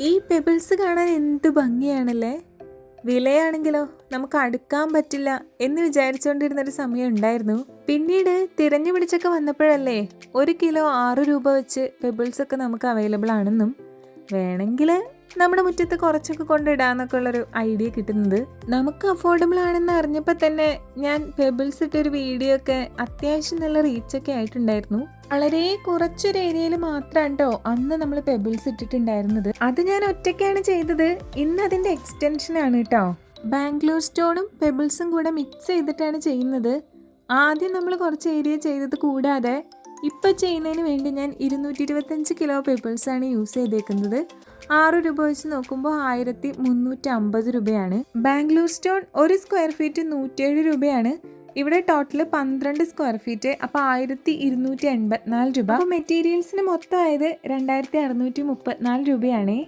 ഈ പെബിൾസ് കാണാൻ എന്ത് ഭംഗിയാണല്ലേ? വിലയാണെങ്കിലോ നമുക്ക് അടുക്കാൻ പറ്റില്ല എന്ന് വിചാരിച്ചുകൊണ്ടിരുന്നൊരു സമയം ഉണ്ടായിരുന്നു. പിന്നീട് തിരഞ്ഞു പിടിച്ചൊക്കെ വന്നപ്പോഴല്ലേ ഒരു കിലോ ആറ് രൂപ വെച്ച് പെബിൾസ് ഒക്കെ നമുക്ക് അവൈലബിൾ ആണെന്നും. വേണമെങ്കിൽ നമ്മുടെ മുറ്റത്ത് കുറച്ചൊക്കെ കൊണ്ടിടാന്നൊക്കെ ഉള്ളൊരു ഐഡിയ കിട്ടുന്നത്. നമുക്ക് അഫോർഡബിൾ ആണെന്ന് അറിഞ്ഞപ്പോൾ തന്നെ ഞാൻ പെബിൾസ് ഇട്ടൊരു വീഡിയോ ഒക്കെ അത്യാവശ്യം നല്ല റീച്ചൊക്കെ ആയിട്ടുണ്ടായിരുന്നു. വളരെ കുറച്ചൊരു ഏരിയയിൽ മാത്രമാണ് കേട്ടോ അന്ന് നമ്മൾ പെബിൾസ് ഇട്ടിട്ടുണ്ടായിരുന്നത്. അത് ഞാൻ ഒറ്റയ്ക്കാണ് ചെയ്തത്. ഇന്ന് അതിന്റെ എക്സ്റ്റൻഷനാണ് കേട്ടോ ബാംഗ്ലൂർ സ്റ്റോണും പെബിൾസും കൂടെ മിക്സ് ചെയ്തിട്ടാണ് ചെയ്യുന്നത്. ആദ്യം നമ്മൾ കുറച്ച് ഏരിയ ചെയ്തത് കൂടാതെ ഇപ്പം ചെയ്യുന്നതിന് വേണ്ടി ഞാൻ ഇരുന്നൂറ്റി ഇരുപത്തഞ്ച് കിലോ പേപ്പിൾസാണ് യൂസ് ചെയ്തേക്കുന്നത്. ആറ് രൂപ വെച്ച് നോക്കുമ്പോൾ ആയിരത്തി മുന്നൂറ്റി അമ്പത് രൂപയാണ്. ബാംഗ്ലൂർ സ്റ്റോൺ ഒരു സ്ക്വയർ ഫീറ്റ് നൂറ്റേഴ് രൂപയാണ്. ഇവിടെ ടോട്ടൽ പന്ത്രണ്ട് സ്ക്വയർ ഫീറ്റ് അപ്പോൾ ആയിരത്തി ഇരുന്നൂറ്റി എൺപത്തിനാല് രൂപ മെറ്റീരിയൽസിന് മൊത്തമായത് രണ്ടായിരത്തി അറുന്നൂറ്റി മുപ്പത്തിനാല് രൂപയാണേ.